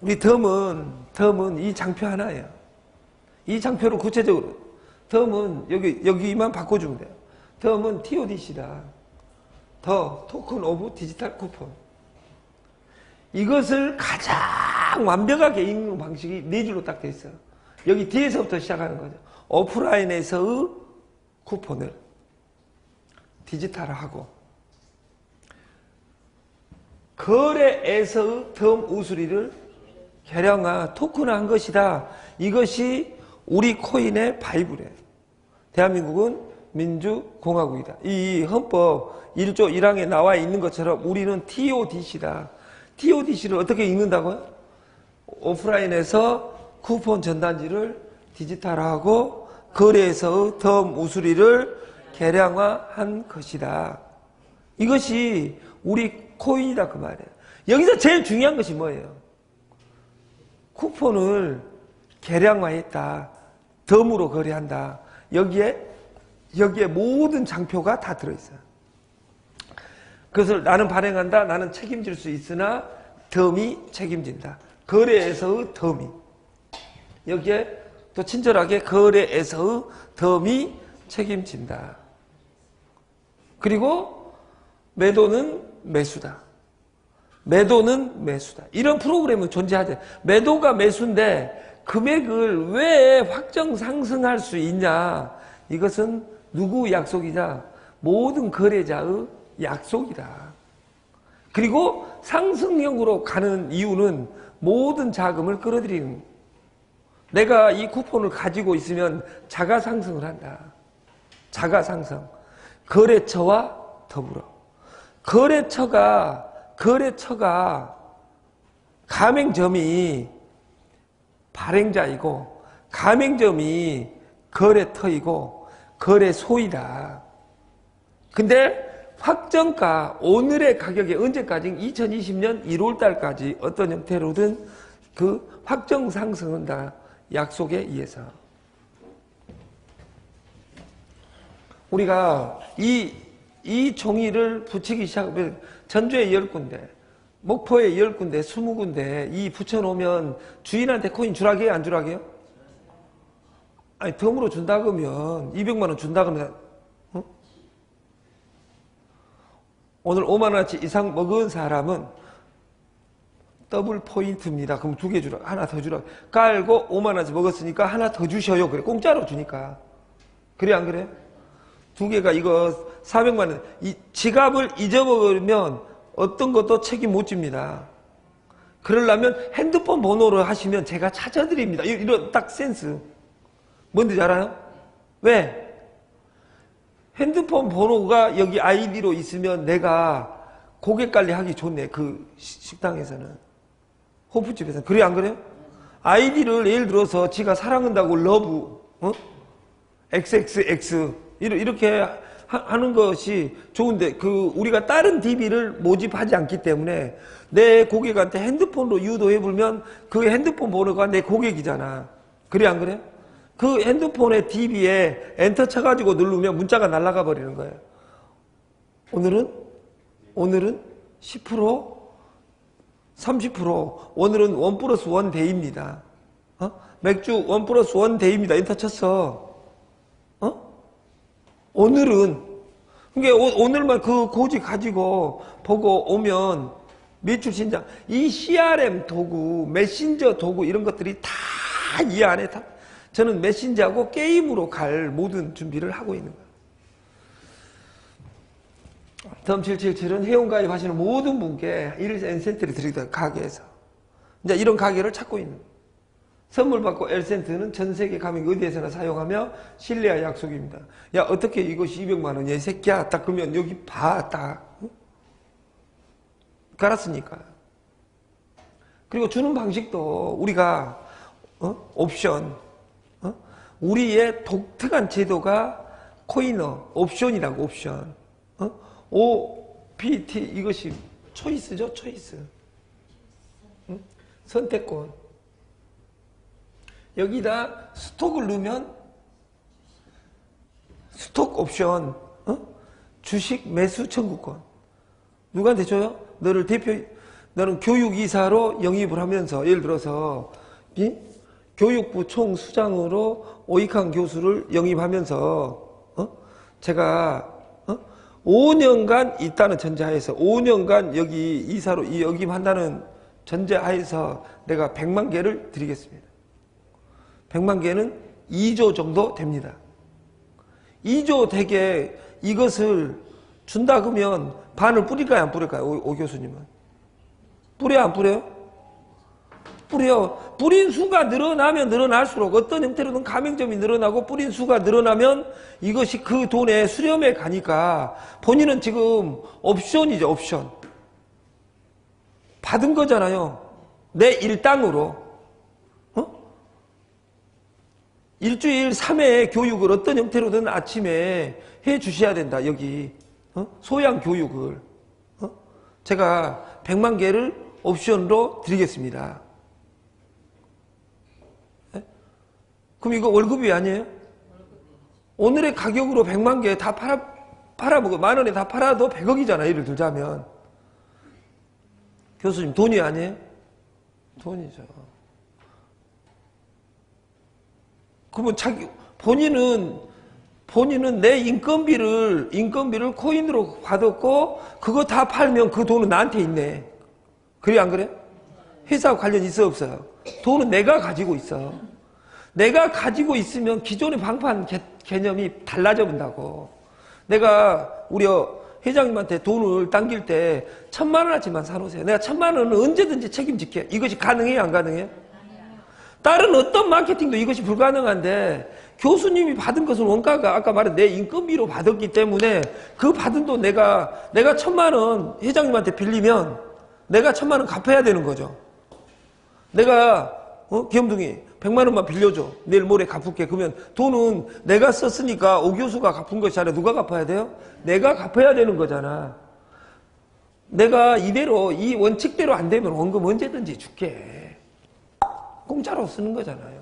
우리 덤은 덤은 이 장표 하나예요. 이 장표를 구체적으로 덤은 여기 여기만 바꿔주면 돼요. 덤은 TODC다. 더 토큰 오브 디지털 쿠폰. 이것을 가장 완벽하게 읽는 방식이 네 줄로 딱 돼 있어요. 여기 뒤에서부터 시작하는 거죠. 오프라인에서의 쿠폰을 디지털화하고 거래에서의 덤 우수리를 개량화 토큰화한 것이다. 이것이 우리 코인의 바이블이에요. 대한민국은 민주공화국이다. 이 헌법 1조 1항에 나와 있는 것처럼 우리는 TODC다. TODC를 어떻게 읽는다고요? 오프라인에서 쿠폰 전단지를 디지털화하고 거래에서의 덤 우수리를 개량화한 것이다. 이것이 우리 코인이다 그 말이에요. 여기서 제일 중요한 것이 뭐예요? 쿠폰을 개량화했다. 덤으로 거래한다. 여기에 여기에 모든 장표가 다 들어있어요. 그것을 나는 발행한다. 나는 책임질 수 있으나 덤이 책임진다. 거래에서의 덤이 여기에 또 친절하게 거래에서의 덤이 책임진다. 그리고 매도는 매수다. 매도는 매수다. 이런 프로그램은 존재하죠. 매도가 매수인데 금액을 왜 확정 상승할 수 있냐? 이것은 누구 약속이냐? 모든 거래자의 약속이다. 그리고 상승형으로 가는 이유는 모든 자금을 끌어들이는 내가 이 쿠폰을 가지고 있으면 자가 상승을 한다. 자가 상승. 거래처와 더불어. 거래처가 거래처가 가맹점이 발행자이고 가맹점이 거래터이고 거래소이다. 근데 확정가 오늘의 가격이 언제까지 2020년 1월 달까지 어떤 형태로든 그 확정 상승은 다 약속에 의해서 우리가 이, 이 종이를 붙이기 시작하면 전주에 10군데, 목포에 10군데, 20군데 이 붙여놓으면 주인한테 코인 주라게요? 안 주라게요? 아니, 덤으로 준다 그러면 200만원 준다 그러면 어? 오늘 5만원어치 이상 먹은 사람은 더블 포인트입니다. 그럼 두 개 주라. 하나 더 주라. 깔고 5만원어치 먹었으니까 하나 더 주셔요. 그래. 공짜로 주니까. 그래, 안 그래? 두 개가 이거 400만 원. 이 지갑을 잊어버리면 어떤 것도 책임 못 집니다. 그러려면 핸드폰 번호로 하시면 제가 찾아드립니다. 이- 이런 딱 센스. 뭔지 알아요? 왜? 핸드폰 번호가 여기 아이디로 있으면 내가 고객 관리하기 좋네. 그 시- 식당에서는. 호프집에서는. 그래, 안 그래요? 아이디를 예를 들어서 지가 사랑한다고 러브, 어? XXX 이렇게 하- 하는 것이 좋은데 그 우리가 다른 DB를 모집하지 않기 때문에 내 고객한테 핸드폰으로 유도해 보면 그 핸드폰 번호가 내 고객이잖아. 그래 안 그래? 그 핸드폰의 DB에 엔터 쳐가지고 누르면 문자가 날아가 버리는 거예요. 오늘은 오늘은 10% 30% 오늘은 원 플러스 원 데이입니다. 어? 맥주 원 플러스 원 데이입니다. 엔터 쳤어. 어? 오늘은 오- 오늘만 그 고지 가지고 보고 오면 매출 신장 이 CRM 도구, 메신저 도구 이런 것들이 다 이 안에 다 저는 메신저하고 게임으로 갈 모든 준비를 하고 있는 거예요. 덤 777은 회원가입 하시는 모든 분께 1센트를 드리다 가게에서 이제 이런 가게를 찾고 있는 거예요. 선물 받고 엘센트는 전 세계 가면 어디에서나 사용하며 신뢰와 약속입니다. 야 어떻게 이것이 200만 원이야 이 새끼야 딱 그러면 여기 봐딱 깔았으니까 그리고 주는 방식도 우리가 어? 옵션 어? 우리의 독특한 제도가 코이너 옵션이라고 옵션 어? OPT 이것이 초이스죠 초이스 응? 선택권 여기다 스톡을 넣으면 스톡 옵션 어? 주식 매수 청구권 누구한테 줘요? 너를 대표 나는 교육이사로 영입을 하면서 예를 들어서 이 교육부 총수장으로 오익환 교수를 영입하면서 어? 제가 어? 5년간 있다는 전제하에서 5년간 여기 이사로 이 역임한다는 전제하에서 내가 100만 개를 드리겠습니다. 100만 개는 2조 정도 됩니다. 2조 되게 이것을 준다 그러면 반을 뿌릴까요? 안 뿌릴까요? 오, 오 교수님은? 뿌려 안 뿌려요? 뿌려 뿌린 수가 늘어나면 늘어날수록 어떤 형태로든 가맹점이 늘어나고 뿌린 수가 늘어나면 이것이 그 돈의 수렴에 가니까 본인은 지금 옵션이죠 옵션. 받은 거잖아요. 내 일당으로 어? 일주일 3회 교육을 어떤 형태로든 아침에 해 주셔야 된다 여기 어? 소양 교육을 어? 제가 100만 개를 옵션으로 드리겠습니다. 예? 그럼 이거 월급이 아니에요? 오늘의 가격으로 100만 개 다 팔아, 팔아먹어. 만 원에 다 팔아도 100억이잖아. 예를 들자면. 교수님, 돈이 아니에요? 돈이죠. 그러면 자기, 본인은 본인은 내 인건비를 인건비를 코인으로 받았고 그거 다 팔면 그 돈은 나한테 있네. 그래 안 그래? 회사 관련 있어 없어요? 돈은 내가 가지고 있어. 내가 가지고 있으면 기존의 방판 개, 개념이 달라져 본다고. 내가 우리 회장님한테 돈을 당길 때 천만 원어치만 사놓으세요. 내가 천만 원은 언제든지 책임질게. 이것이 가능해요, 안 가능해요? 다른 어떤 마케팅도 이것이 불가능한데 교수님이 받은 것은 원가가 아까 말한 내 인건비로 받았기 때문에 그 받은 돈 내가 내가 천만 원 회장님한테 빌리면 내가 천만 원 갚아야 되는 거죠. 내가 어? 귀염둥이 100만 원만 빌려줘. 내일 모레 갚을게. 그러면 돈은 내가 썼으니까 오 교수가 갚은 것이 아니라 누가 갚아야 돼요? 내가 갚아야 되는 거잖아. 내가 이대로 이 원칙대로 안 되면 원금 언제든지 줄게. 공짜로 쓰는 거잖아요.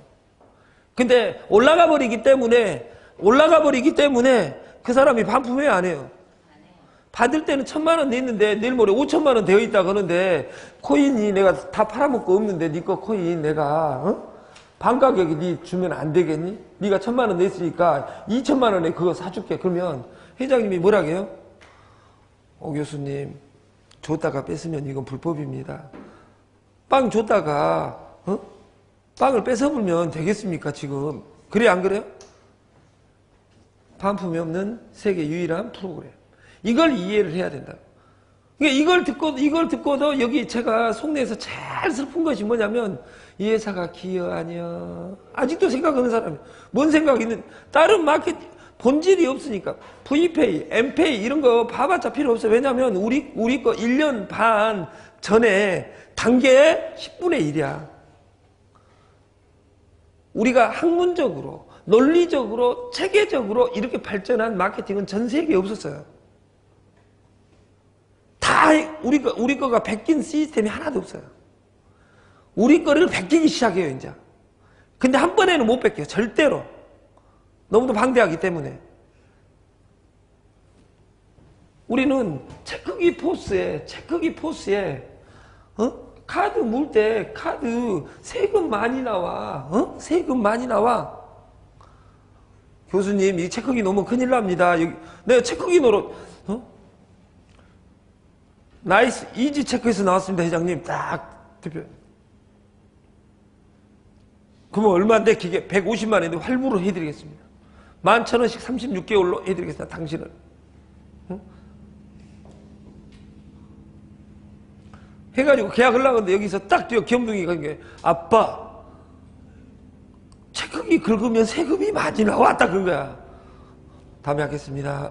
근데 올라가 버리기 때문에 올라가 버리기 때문에 그 사람이 반품해 안 해요. 받을 때는 천만 원 냈는데 내일 모레 오천만 원 되어 있다 그러는데 코인이 내가 다 팔아먹고 없는데 네 거 코인 내가 어? 반 가격에 네 주면 안 되겠니? 네가 천만 원 냈으니까 이천만 원에 그거 사줄게. 그러면 회장님이 뭐라 해요? 오 교수님 줬다가 뺐으면 이건 불법입니다. 빵 줬다가 어? 빵을 뺏어불면 되겠습니까 지금? 그래 안 그래요? 반품이 없는 세계 유일한 프로그램. 이걸 이해를 해야 된다 그러니까 이걸 듣고 이걸 듣고도 여기 제가 속내에서 제일 슬픈 것이 뭐냐면 이 회사가 기여 아니야 아직도 생각하는 사람이 뭔 생각이 있는 다른 마켓 본질이 없으니까. V페이, M페이 이런 거 봐봤자 필요 없어요. 왜냐하면 우리 우리 거 1년 반 전에 단계 10분의 1이야 우리가 학문적으로, 논리적으로, 체계적으로 이렇게 발전한 마케팅은 전 세계에 없었어요. 다 우리 거, 우리 거가 베낀 시스템이 하나도 없어요. 우리 거를 베끼기 시작해요, 이제. 근데 한 번에는 못 뺏겨요, 절대로. 너무도 방대하기 때문에. 우리는 체크기 포스에, 체크기 포스에, 어? 카드 물 때 카드 세금 많이 나와. 어? 세금 많이 나와. 교수님, 이 체크기 너무 큰일 납니다. 여기, 내가 체크기 노릇, 어? 나이스, 이지 체크에서 나왔습니다, 회장님. 딱, 대표. 그러면 얼마인데 기계 150만 원인데 활부로 해드리겠습니다. 만천 원씩 36개월로 해드리겠습니다, 당신은. 해가지고 계약을 하는데 여기서 딱 뛰어 겸둥이가 이게 아빠 체크기 긁으면 세금이 많이 나와 딱 그거야. 다음에 하겠습니다.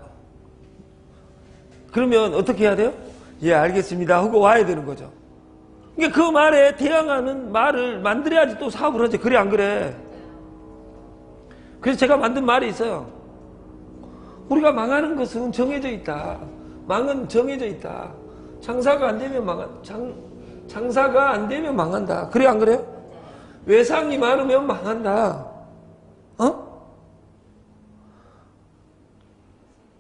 그러면 어떻게 해야 돼요? 예 알겠습니다. 하고 와야 되는 거죠. 그러니까 그 말에 대항하는 말을 만들어야지 또 사업을 하지. 그래 안 그래? 그래서 제가 만든 말이 있어요. 우리가 망하는 것은 정해져 있다. 망은 정해져 있다 장사가 안 되면 망한 장 장사가 안 되면 망한다. 그래 안 그래요? 외상이 많으면 망한다. 어?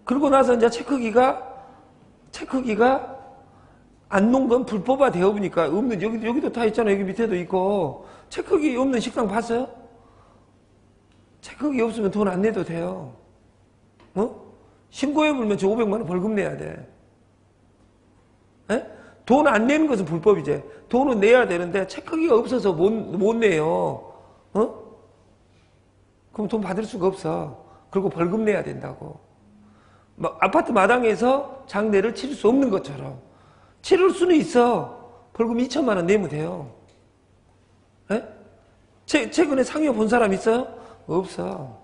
그러고 나서 이제 체크기가 체크기가 안 놓은 건 불법화 되어 보니까 없는 여기도 여기도 다 있잖아 여기 밑에도 있고 체크기 없는 식당 봤어요? 체크기 없으면 돈 안 내도 돼요. 어? 신고해 불면 저 500만 원 벌금 내야 돼. 돈 안 내는 것은 불법이지. 돈은 내야 되는데 체크기가 없어서 못, 못 내요. 어? 그럼 돈 받을 수가 없어. 그리고 벌금 내야 된다고. 막 아파트 마당에서 장례를 치를 수 없는 것처럼 치를 수는 있어. 벌금 2천만 원 내면 돼요. 에? 최, 최근에 상여 본 사람 있어요? 없어.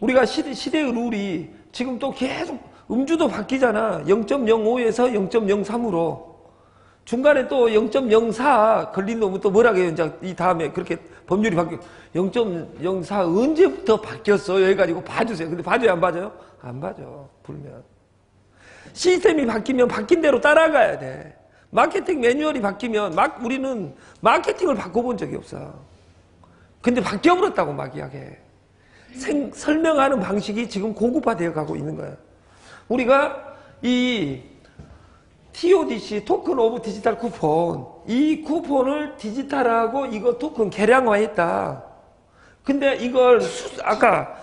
우리가 시대, 시대의 룰이 지금 또 계속 음주도 바뀌잖아. 0.05에서 0.03으로. 중간에 또 0.04 걸린 놈은 또 뭐라고 해요? 이제 이 다음에 그렇게 법률이 바뀌어. 0.04 언제부터 바뀌었어? 여기 가지고 봐주세요. 근데 봐줘요? 안 봐줘요? 안 봐줘. 불면. 시스템이 바뀌면 바뀐 대로 따라가야 돼. 마케팅 매뉴얼이 바뀌면 막 우리는 마케팅을 바꿔본 적이 없어. 근데 바뀌어버렸다고 막 이야기해. 생, 설명하는 방식이 지금 고급화되어 가고 있는 거야. 우리가 이 TODC 토큰 오브 디지털 쿠폰 이 쿠폰을 디지털하고 이거 토큰 개량화했다. 근데 이걸 수, 아까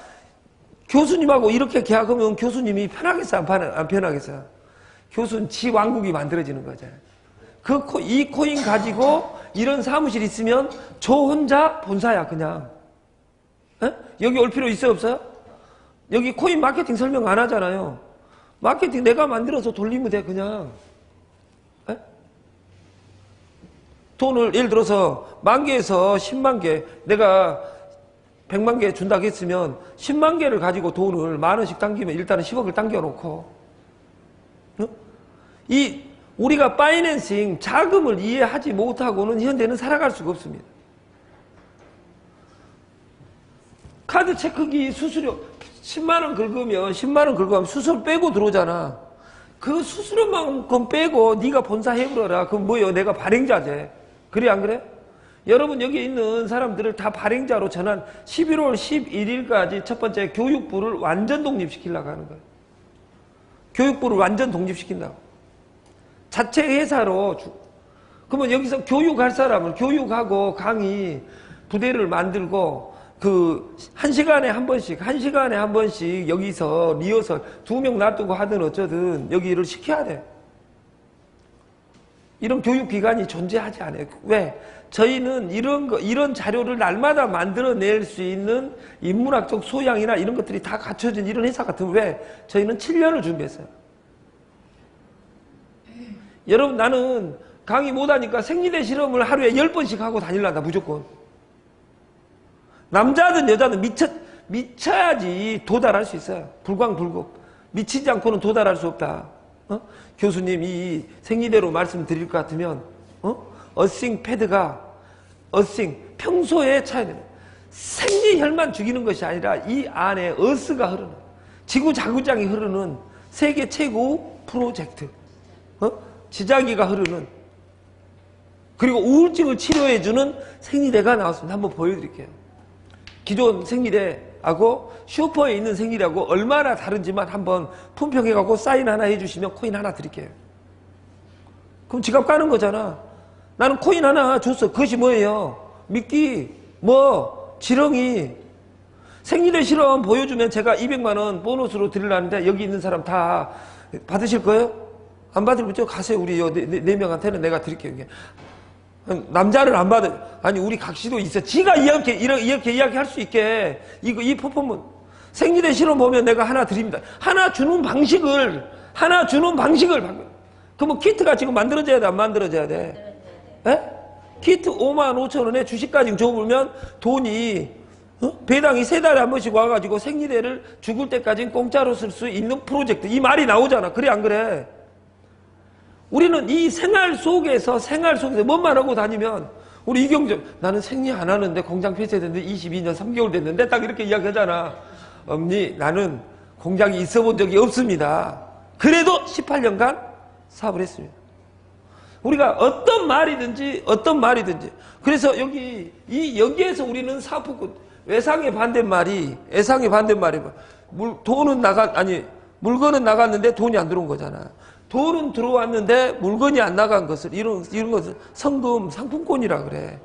교수님하고 이렇게 계약하면 교수님이 편하겠어 안, 편, 안 편하겠어? 교수는 지 왕국이 만들어지는 거죠. 그이 코인 가지고 이런 사무실 있으면 저 혼자 본사야 그냥. 에? 여기 올 필요 있어요 없어요? 여기 코인 마케팅 설명 안 하잖아요. 마케팅 내가 만들어서 돌리면 돼 그냥. 에? 돈을 예를 들어서 만 개에서 10만 개 내가 100만 개 준다고 했으면 10만 개를 가지고 돈을 만 원씩 당기면 일단은 10억을 당겨놓고 어? 이 우리가 파이낸싱 자금을 이해하지 못하고는 현대는 살아갈 수가 없습니다. 카드 체크기 수수료 10만 원 긁으면 10만 원 긁으면 수수료 빼고 들어오잖아. 그 수수료만큼 빼고 네가 본사 해버려라. 그럼 뭐예요? 내가 발행자제. 그래 안 그래? 여러분 여기 있는 사람들을 다 발행자로 전환 11월 11일까지 첫 번째 교육부를 완전 독립시키려고 하는 거예요. 교육부를 완전 독립시킨다고. 자체 회사로 주- 그러면 여기서 교육할 사람을 교육하고 강의 부대를 만들고 그 한 시간에 한 번씩 한 시간에 한 번씩 여기서 리허설 두 명 놔두고 하든 어쩌든 여기를 시켜야 돼. 이런 교육기관이 존재하지 않아요. 왜? 저희는 이런 거, 이런 자료를 날마다 만들어낼 수 있는 인문학적 소양이나 이런 것들이 다 갖춰진 이런 회사 같은 왜? 저희는 7년을 준비했어요. 여러분, 나는 강의 못하니까 생리대 실험을 하루에 10번씩 하고 다닐란다, 무조건. 남자든 여자든 미쳐, 미쳐야지 도달할 수 있어요. 불광불급. 미치지 않고는 도달할 수 없다. 어? 교수님 이 생리대로 말씀드릴 것 같으면 어? 어싱 패드가 어싱 평소에 차야 되는 생리혈만 죽이는 것이 아니라 이 안에 어스가 흐르는 지구 자구장이 흐르는 세계 최고 프로젝트 어? 지자기가 흐르는 그리고 우울증을 치료해주는 생리대가 나왔습니다. 한번 보여드릴게요. 기존 생리대하고 슈퍼에 있는 생리대하고 얼마나 다른지만 한번 품평해갖고 사인 하나 해주시면 코인 하나 드릴게요. 그럼 지갑 까는 거잖아. 나는 코인 하나 줬어. 그것이 뭐예요? 미끼, 뭐, 지렁이. 생리대 실험 보여주면 제가 200만원 보너스로 드리려는데 여기 있는 사람 다 받으실 거예요? 안 받으면 저 가세요. 우리 요 네, 네, 네 명한테는 내가 드릴게요. 남자를 안 받은 아니 우리 각시도 있어. 지가 이렇게 이렇게, 이렇게 이야기할 수 있게 이거 이 퍼포먼 생리대 실험 보면 내가 하나 드립니다. 하나 주는 방식을 하나 주는 방식을 바꿔. 그러면 키트가 지금 만들어져야 돼 안 만들어져야 돼? 에? 키트 5만 5천 원에 주식까지 줘보면 돈이 어? 배당이 세 달에 한 번씩 와가지고 생리대를 죽을 때까지는 공짜로 쓸 수 있는 프로젝트 이 말이 나오잖아. 그래 안 그래? 우리는 이 생활 속에서 생활 속에서 뭔만 하고 다니면 우리 이경정 나는 생리 안 하는데 공장 폐쇄됐는데 22년 3개월 됐는데 딱 이렇게 이야기하잖아. 엄니 나는 공장이 있어 본 적이 없습니다. 그래도 18년간 사업을 했습니다. 우리가 어떤 말이든지 어떤 말이든지 그래서 여기 이 여기에서 우리는 사업권 외상의 반대말이 외상의 반대말이 물 돈은 나가 아니 물건은 나갔는데 돈이 안 들어온 거잖아. 돈은 들어왔는데 물건이 안 나간 것을 이런 이런 것을 성금 상품권이라 그래.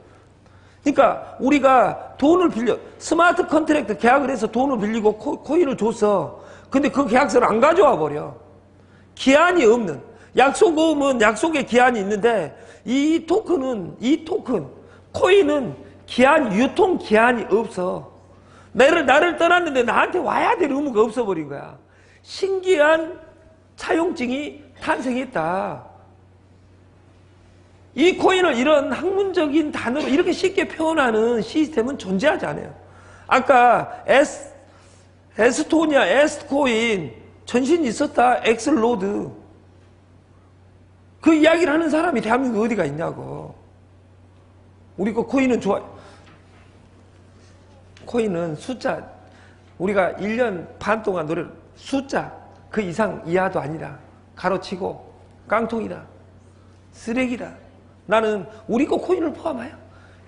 그러니까 우리가 돈을 빌려 스마트 컨트랙트 계약을 해서 돈을 빌리고 코, 코인을 줬어. 근데 그 계약서를 안 가져와 버려. 기한이 없는 약속금은 약속의 기한이 있는데 이 토큰은 이 토큰 코인은 기한 유통 기한이 없어. 나를 나를 떠났는데 나한테 와야 될 의무가 없어 버린 거야. 신기한 차용증이 탄생했다. 이 코인을 이런 학문적인 단어로 이렇게 쉽게 표현하는 시스템은 존재하지 않아요. 아까 에스, 에스토니아 에스코인 전신 있었다. 엑슬로드. 그 이야기를 하는 사람이 대한민국 어디가 있냐고. 우리 거 코인은 좋아. 코인은 숫자. 우리가 1년 반 동안 노래 숫자 그 이상 이하도 아니다. 가로치고 깡통이다. 쓰레기다. 나는 우리 거 코인을 포함하여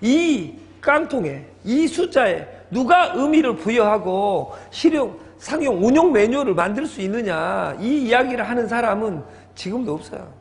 이 깡통에 이 숫자에 누가 의미를 부여하고 실용 상용 운용 매뉴얼을 만들 수 있느냐 이 이야기를 하는 사람은 지금도 없어요.